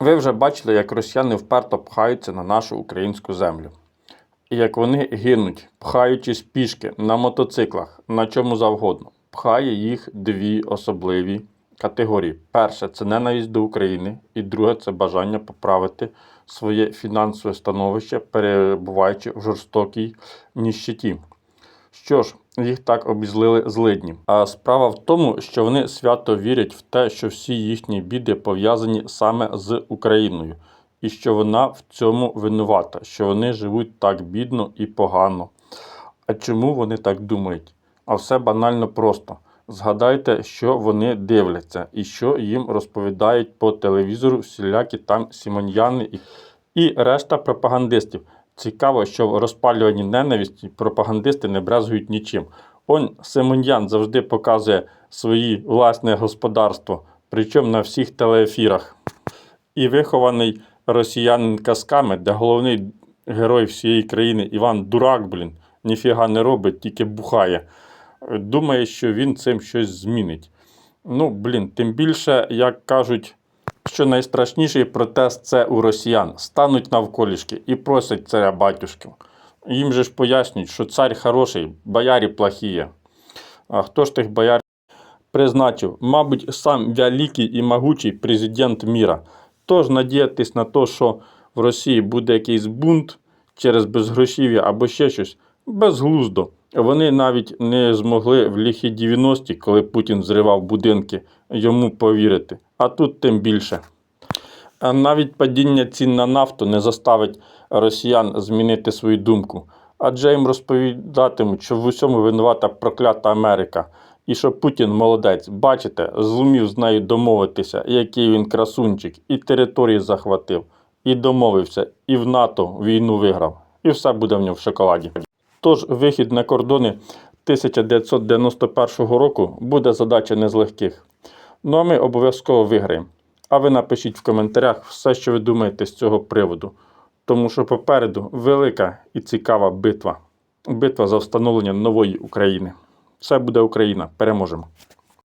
Ви вже бачили, як росіяни вперто пхаються на нашу українську землю. І як вони гинуть, пхаючись пішки на мотоциклах, на чому завгодно. Пхає їх дві особливі категорії. Перше це ненависть до України, і друге це бажання поправити своє фінансове становище, перебуваючи в жорстокій ніщиті. Що ж, їх так обізлили злидні. А справа в тому, що вони свято вірять в те, що всі їхні біди пов'язані саме з Україною, і що вона в цьому винувата, що вони живуть так бідно і погано. А чому вони так думають? А все банально просто. Згадайте, що вони дивляться і що їм розповідають по телевізору всілякі там сімоньяни і, решта пропагандистів. Цікаво, що в розпалюванні ненависті пропагандисти не брезгують нічим. Он Симоньян завжди показує свої власне господарство, причому на всіх телеефірах. І вихований росіянин казками, де головний герой всієї країни Іван Дурак, блін, ніфіга не робить, тільки бухає. Думає, що він цим щось змінить. Ну, блін, тим більше, як кажуть, що найстрашніший протест це у росіян. Стануть навколішки і просять царя батюшків. Їм же ж пояснюють, що цар хороший, боярі плохіє. А хто ж тих бояр призначив? Мабуть, сам великий і могучий президент міра. Тож надіятись на те, що в Росії буде якийсь бунт через безгрошів'я або ще щось, безглуздо. Вони навіть не змогли в ліхі 90-ті, коли Путін зривав будинки, йому повірити. А тут тим більше. Навіть падіння цін на нафту не заставить росіян змінити свою думку. Адже їм розповідатимуть, що в усьому винувата проклята Америка. І що Путін молодець, бачите, зумів з нею домовитися, який він красунчик, і території захватив, і домовився, і в НАТО війну виграв. І все буде в нього в шоколаді. Тож вихід на кордони 1991 року буде задача не з легких. Ну а ми обов'язково виграємо. А ви напишіть в коментарях все, що ви думаєте з цього приводу. Тому що попереду велика і цікава битва. Битва за встановлення нової України. Все буде Україна. Переможемо!